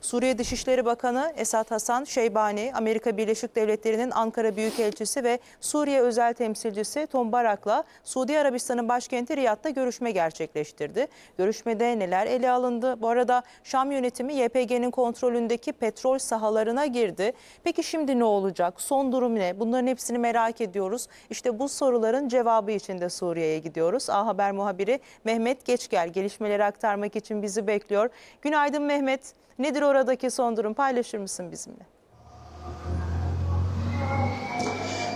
Suriye Dışişleri Bakanı Esat Hasan Şeybani, Amerika Birleşik Devletleri'nin Ankara Büyükelçisi ve Suriye Özel Temsilcisi Tom Barak'la Suudi Arabistan'ın başkenti Riyad'da görüşme gerçekleştirdi. Görüşmede neler ele alındı? Bu arada Şam yönetimi YPG'nin kontrolündeki petrol sahalarına girdi. Peki şimdi ne olacak? Son durum ne? Bunların hepsini merak ediyoruz. İşte bu soruların cevabı için de Suriye'ye gidiyoruz. A Haber muhabiri Mehmet Geçgel gelişmeleri aktarmak için bizi bekliyor. Günaydın Mehmet. Nedir oradaki son durum? Paylaşır mısın bizimle?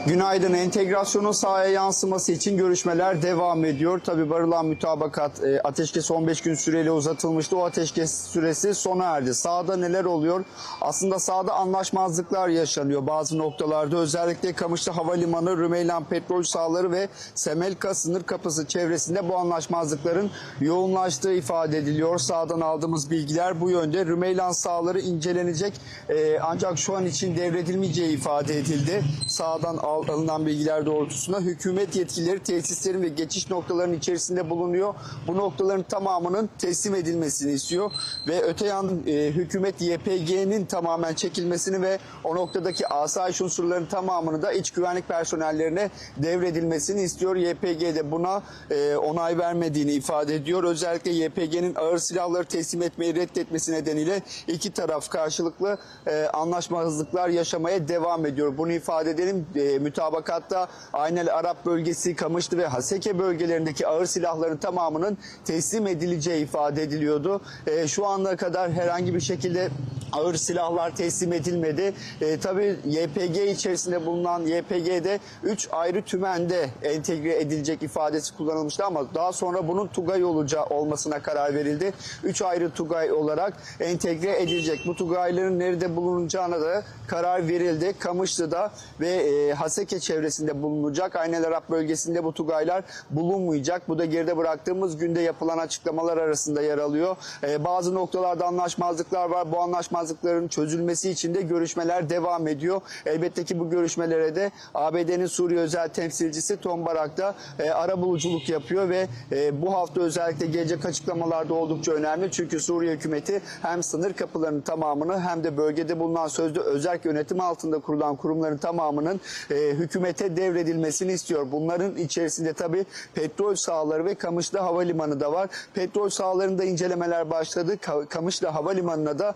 Günaydın. Entegrasyonun sahaya yansıması için görüşmeler devam ediyor. Tabi varılan mütabakat e, ateşkes 15 gün süreyle uzatılmıştı. O ateşkes süresi sona erdi. Sahada neler oluyor? Aslında sahada anlaşmazlıklar yaşanıyor bazı noktalarda. Özellikle Kamışlı Havalimanı, Rümeylan petrol sahaları ve Semelka sınır kapısı çevresinde bu anlaşmazlıkların yoğunlaştığı ifade ediliyor. Sahadan aldığımız bilgiler bu yönde. Rümeylan sahaları incelenecek e, ancak şu an için devredilmeyeceği ifade edildi. Sahadan alınan bilgiler doğrultusunda hükümet yetkilileri tesislerin ve geçiş noktalarının içerisinde bulunuyor. Bu noktaların tamamının teslim edilmesini istiyor ve öte yandan e, hükümet YPG'nin tamamen çekilmesini ve o noktadaki asayiş unsurlarının tamamını da iç güvenlik personellerine devredilmesini istiyor. YPG de buna e, onay vermediğini ifade ediyor. Özellikle YPG'nin ağır silahları teslim etmeyi reddetmesi nedeniyle iki taraf karşılıklı e, anlaşmazlıklar yaşamaya devam ediyor. Bunu ifade edelim. E, mütabakatta Aynel Arap bölgesi, Kamışlı ve Haseke bölgelerindeki ağır silahların tamamının teslim edileceği ifade ediliyordu. E, şu ana kadar herhangi bir şekilde ağır silahlar teslim edilmedi. E, tabii YPG içerisinde bulunan YPG'de 3 ayrı tümende entegre edilecek ifadesi kullanılmıştı ama daha sonra bunun Tugay olacağı olmasına karar verildi. 3 ayrı Tugay olarak entegre edilecek. Bu Tugayların nerede bulunacağına da karar verildi. Kamışlı'da ve e, Haseke çevresinde bulunacak. Aynel Arap bölgesinde bu Tugaylar bulunmayacak. Bu da geride bıraktığımız günde yapılan açıklamalar arasında yer alıyor. E, bazı noktalarda anlaşmazlıklar var. Bu anlaşmazlıkların çözülmesi için de görüşmeler devam ediyor. Elbette ki bu görüşmelere de ABD'nin Suriye özel temsilcisi Tom Barak da e, ara buluculuk yapıyor ve e, bu hafta özellikle gelecek açıklamalarda oldukça önemli. Çünkü Suriye hükümeti hem sınır kapılarının tamamını hem de bölgede bulunan sözde özel yönetim altında kurulan kurumların tamamının e, hükümete devredilmesini istiyor. Bunların içerisinde tabii petrol sahaları ve Kamışlı Havalimanı da var. Petrol sahalarında incelemeler başladı. Ka- Kamışlı Havalimanı'na da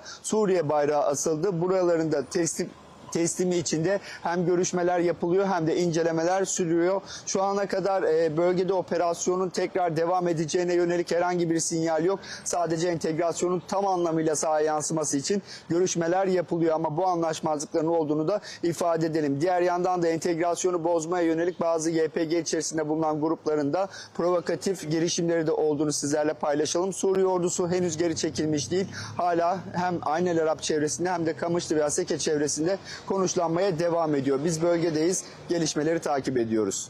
Suriye bayrağı asıldı. Buralarında teslim teslimi içinde hem görüşmeler yapılıyor hem de incelemeler sürüyor. Şu ana kadar e, bölgede operasyonun tekrar devam edeceğine yönelik herhangi bir sinyal yok. Sadece entegrasyonun tam anlamıyla sahaya yansıması için görüşmeler yapılıyor ama bu anlaşmazlıkların olduğunu da ifade edelim. Diğer yandan da entegrasyonu bozmaya yönelik bazı YPG içerisinde bulunan grupların da provokatif girişimleri de olduğunu sizlerle paylaşalım. Suriye ordusu henüz geri çekilmiş değil. Hala hem Aynel Arap çevresinde hem de Kamışlı ve Aseke çevresinde konuşlanmaya devam ediyor. Biz bölgedeyiz. Gelişmeleri takip ediyoruz.